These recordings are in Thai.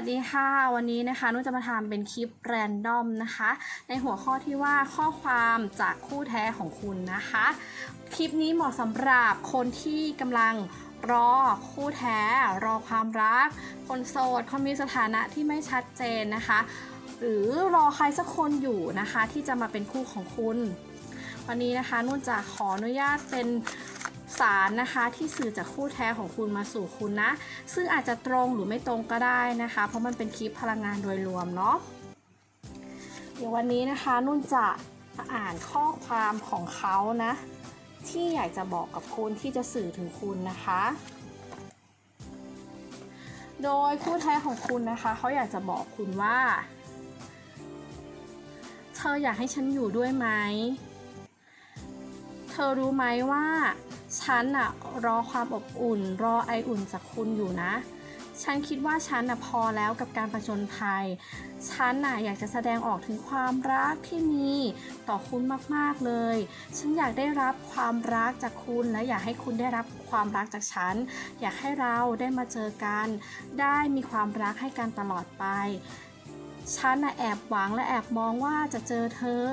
สวัสดีค่ะ วันนี้นะคะนุ่นจะมาทำเป็นคลิปแรนดอมนะคะ ในหัวข้อที่ว่าข้อความจากคู่แท้ของคุณนะคะ คลิปนี้เหมาะสำหรับคนที่กำลังรอคู่แท้ รอความรัก คนโสดคนมีสถานะที่ไม่ชัดเจนนะคะ หรือรอใครสักคนอยู่นะคะ ที่จะมาเป็นคู่ของคุณ วันนี้นะคะนุ่นจะขออนุญาตเป็น สารนะคะที่สื่อจากคู่แท้ของคุณมาสู่คุณนะ ซึ่งอาจจะตรงหรือไม่ตรงก็ได้นะคะ เพราะมันเป็นคลิปพลังงานโดยรวมเนาะเดี๋ยววันนี้นะคะนุ่นจะอ่านข้อความของเขานะ ที่อยากจะบอกกับคุณที่จะสื่อถึงคุณนะคะ โดยคู่แท้ของคุณนะคะเขาอยากจะบอกคุณว่า เธออยากให้ฉันอยู่ด้วยไหมเธอรู้ไหมว่า ฉันอะรอความอบอุ่น รอไออุ่นจากคุณอยู่นะ ฉันคิดว่าฉันอะพอแล้วกับการประจนภัย ฉันอะอยากจะแสดงออกถึงความรักที่มีต่อคุณมากๆเลย ฉันอยากได้รับความรักจากคุณและอยากให้คุณได้รับความรักจากฉัน อยากให้เราได้มาเจอกัน ได้มีความรักให้กันตลอดไป ฉันน่ะแอบหวังและแอบมองว่าจะเจอเธอ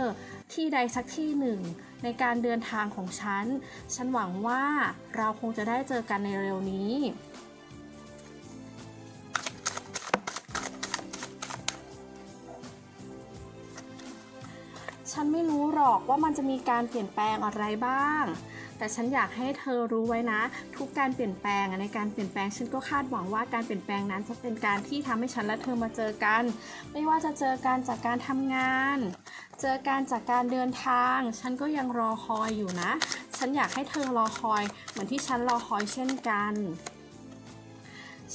ที่ใดสักที่หนึ่ง ในการเดินทางของฉัน ฉันหวังว่าเราคงจะได้เจอกันในเร็วนี้ฉันไม่รู้หรอกว่ามันจะมีการเปลี่ยนแปลงอะไรบ้าง แต่ฉันอยากให้เธอรู้ไว้นะ ทุกการเปลี่ยนแปลงในการเปลี่ยนแปลงฉันก็คาดหวังว่าการเปลี่ยนแปลงนั้นจะเป็นการที่ทำให้ฉันและเธอมาเจอกัน ไม่ว่าจะเจอกันจากการทำงาน จอกันจากการเดินทาง ฉันก็ยังรอคอยอยู่นะ ฉันอยากให้เธอรอคอย เหมือนที่ฉันรอคอยเช่นกัน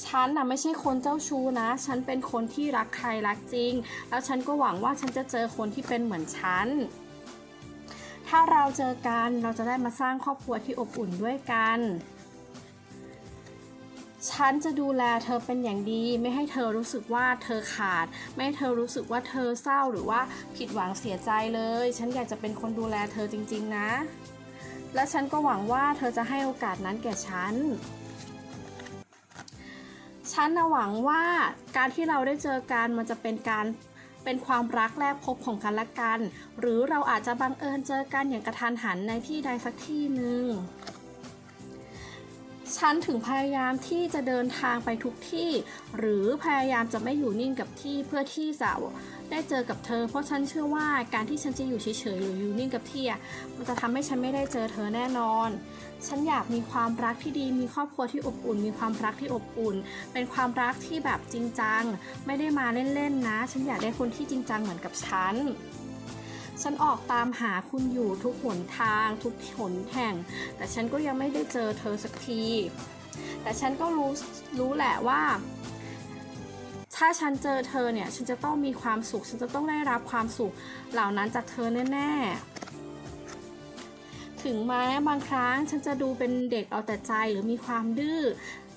ฉันน่ะไม่ใช่คนเจ้าชู้นะ ฉันเป็นคนที่รักใครรักจริง แล้วฉันก็หวังว่าฉันจะเจอคนที่เป็นเหมือนฉัน ถ้าเราเจอกันเราจะได้มาสร้างครอบครัวที่อบอุ่นด้วยกัน ฉันจะดูแลเธอเป็นอย่างดี ไม่ให้เธอรู้สึกว่าเธอขาด ไม่ให้เธอรู้สึกว่าเธอเศร้าหรือว่าผิดหวังเสียใจเลย ฉันอยากจะเป็นคนดูแลเธอจริง ๆ นะ และฉันก็หวังว่าเธอจะให้โอกาสนั้นแก่ฉันฉันหวังว่าการที่เราได้เจอกันมันจะเป็นการเป็นความรักแรกพบของกันและกัน หรือเราอาจจะบังเอิญเจอกันอย่างกระทันหันในที่ใดสักที่หนึ่ง ฉันถึงพยายามที่จะเดินทางไปทุกที่ หรือพยายามจะไม่อยู่นิ่งกับที่เพื่อที่จะได้เจอกับเธอ เพราะฉันเชื่อว่าการที่ฉันจะอยู่เฉยๆหรืออยู่นิ่งกับที่มันจะทำให้ฉันไม่ได้เจอเธอแน่นอน ฉันอยากมีความรักที่ดี มีครอบครัวที่อบอุ่น มีความรักที่อบอุ่น เป็นความรักที่แบบจริงจัง ไม่ได้มาเล่นๆนะ ฉันอยากได้คนที่จริงจังเหมือนกับฉัน ฉันออกตามหาคุณอยู่ทุกหนทางทุกหนแห่ง แต่ฉันก็ยังไม่ได้เจอเธอสักที แต่ฉันก็รู้รู้แหละว่า ถ้าฉันเจอเธอเนี่ย ฉันจะต้องมีความสุข ฉันจะต้องได้รับความสุขเหล่านั้นจากเธอแน่ๆ ถึงแม้บางครั้งฉันจะดูเป็นเด็กเอาแต่ใจหรือมีความดื้อ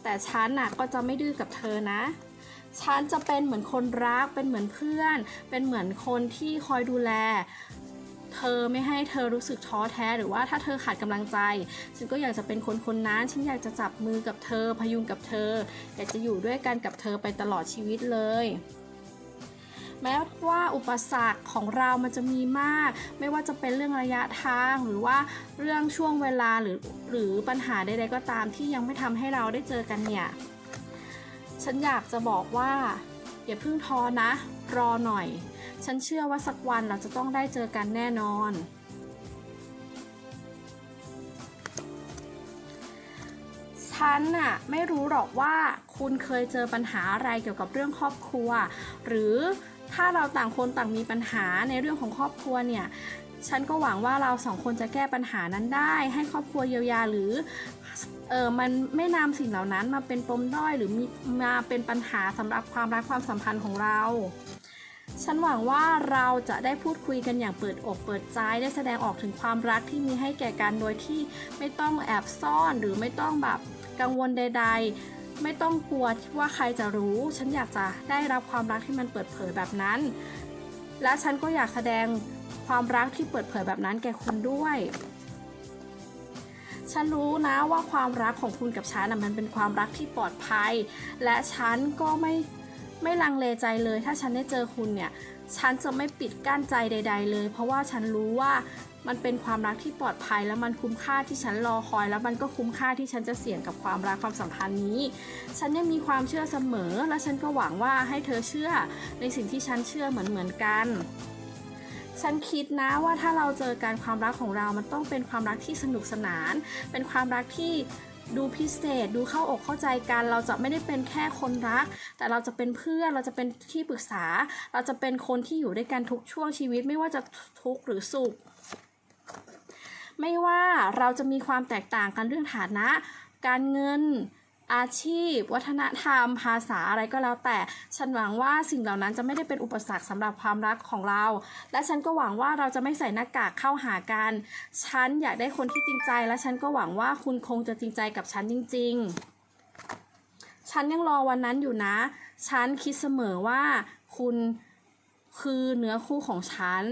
แต่ฉันน่ะก็จะไม่ดื้อกับเธอนะ ฉันจะเป็นเหมือนคนรัก เป็นเหมือนเพื่อน เป็นเหมือนคนที่คอยดูแล เธอไม่ให้เธอรู้สึกท้อแท้ หรือว่าถ้าเธอขาดกำลังใจ ฉันก็อยากจะเป็นคนคนนั้น ฉันอยากจะจับมือกับเธอ พยุงกับเธอ อยากจะอยู่ด้วยกันกับเธอไปตลอดชีวิตเลยแม้ว่าอุปสรรคของเรามันจะมีมาก ไม่ว่าจะเป็นเรื่องระยะทาง หรือว่าเรื่องช่วงเวลาหรือหรือปัญหาใดๆก็ตามที่ยังไม่ทำให้เราได้เจอกันเนี่ย ฉันอยากจะบอกว่า อย่าเพิ่งท้อนะ รอหน่อย ฉันเชื่อว่าสักวันเราจะต้องได้เจอกันแน่นอน ฉันน่ะไม่รู้หรอกว่าคุณเคยเจอปัญหาอะไรเกี่ยวกับเรื่องครอบครัว หรือถ้าเราต่างคนต่างมีปัญหาในเรื่องของครอบครัวเนี่ย ฉันก็หวังว่าเราสองคนจะแก้ปัญหานั้นได้ ให้ครอบครัวเยียวยาหรือเออมันไม่นำสิ่งเหล่านั้นมาเป็นปมด้อยหรือมีมาเป็นปัญหาสำหรับความรักความสัมพันธ์ของเราฉันหวังว่าเราจะได้พูดคุยกันอย่างเปิดอกเปิดใจได้แสดงออกถึงความรักที่มีให้แก่กันโดยที่ไม่ต้องแอบซ่อนหรือไม่ต้องแบบกังวลใด ๆ ไม่ต้องกลัวว่าใครจะรู้ ฉันอยากจะได้รับความรักที่มันเปิดเผยแบบนั้น และฉันก็อยากแสดงความรักที่เปิดเผยแบบนั้นแก่คุณด้วย ฉันรู้นะว่าความรักของคุณกับฉันน่ะมันเป็นความรักที่ปลอดภัย และฉันก็ไม่ ไม่ลังเลใจเลย ถ้าฉันได้เจอคุณเนี่ย ฉันจะไม่ปิดกั้นใจใด ๆ เลย เพราะว่าฉันรู้ว่ามันเป็นความรักที่ปลอดภัยและมันคุ้มค่าที่ฉันรอคอย แล้วมันก็คุ้มค่าที่ฉันจะเสี่ยงกับความรักความสัมพันธ์นี้ ฉันยังมีความเชื่อเสมอ และฉันก็หวังว่าให้เธอเชื่อ ในสิ่งที่ฉันเชื่อเหมือนเหมือนๆกัน ฉันคิดนะว่าถ้าเราเจอการความรักของเรา มันต้องเป็นความรักที่สนุกสนาน เป็นความรักที่ ดูพิเศษ ดูเข้าอกเข้าใจกัน เราจะไม่ได้เป็นแค่คนรัก แต่เราจะเป็นเพื่อน เราจะเป็นที่ปรึกษา เราจะเป็นคนที่อยู่ด้วยกันทุกช่วงชีวิตไม่ว่าจะทุกข์หรือสุข ไม่ว่าเราจะมีความแตกต่างกันเรื่องฐานะ การเงิน อาชีพ วัฒนธรรม ภาษาอะไรก็แล้วแต่ ฉันหวังว่าสิ่งเหล่านั้นจะไม่ได้เป็นอุปสรรคสำหรับความรักของเรา และฉันก็หวังว่าเราจะไม่ใส่หน้ากากเข้าหากัน ฉันอยากได้คนที่จริงใจ และฉันก็หวังว่าคุณคงจะจริงใจกับฉันจริง ๆ ฉันยังรอวันนั้นอยู่นะ ฉันคิดเสมอว่าคุณคือเนื้อคู่ของฉัน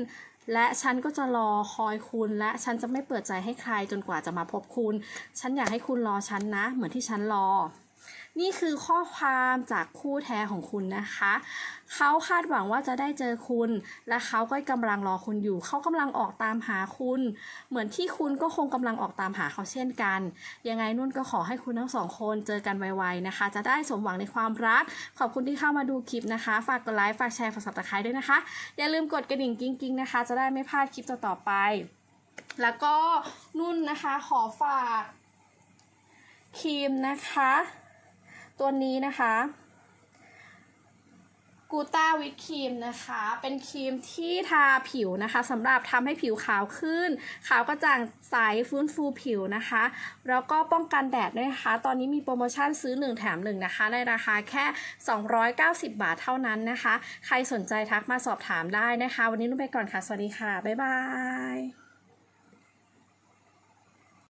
และฉันก็จะรอคอยคุณ และฉันจะไม่เปิดใจให้ใครจนกว่าจะมาพบคุณ ฉันอยากให้คุณรอฉันนะ เหมือนที่ฉันรอ นี่คือข้อความจากคู่แท้ของคุณนะคะ เขาคาดหวังว่าจะได้เจอคุณ และเขาก็กำลังรอคุณอยู่ เขากำลังออกตามหาคุณ เหมือนที่คุณก็คงกำลังออกตามหาเขาเช่นกัน ยังไงนุ่นก็ขอให้คุณทั้งสองคนเจอกันไวๆนะคะ จะได้สมหวังในความรัก ขอบคุณที่เข้ามาดูคลิปนะคะ ฝากกดไลค์ ฝากแชร์ ฝากสับตะไคร้ด้วยนะคะ อย่าลืมกดกระดิ่งกิ้งๆนะคะ จะได้ไม่พลาดคลิปต่อๆไป แล้วก็นุ่นนะคะขอฝากครีมนะคะ ตัวนี้นะคะกูต้าวิตครีมนะคะ เป็นครีมที่ทาผิวนะคะสำหรับทำให้ผิวขาวขึ้น ขาวกระจ่างใสฟื้นฟูผิวนะคะ แล้วก็ป้องกันแดดด้วยนะคะ ตอนนี้มีโปรโมชั่นซื้อ 1 แถม 1 นะคะ ในราคาแค่ 290 บาทเท่านั้นนะคะ ใครสนใจทักมาสอบถามได้นะคะ วันนี้นุ่นไปก่อนค่ะ สวัสดีค่ะ บ๊ายบาย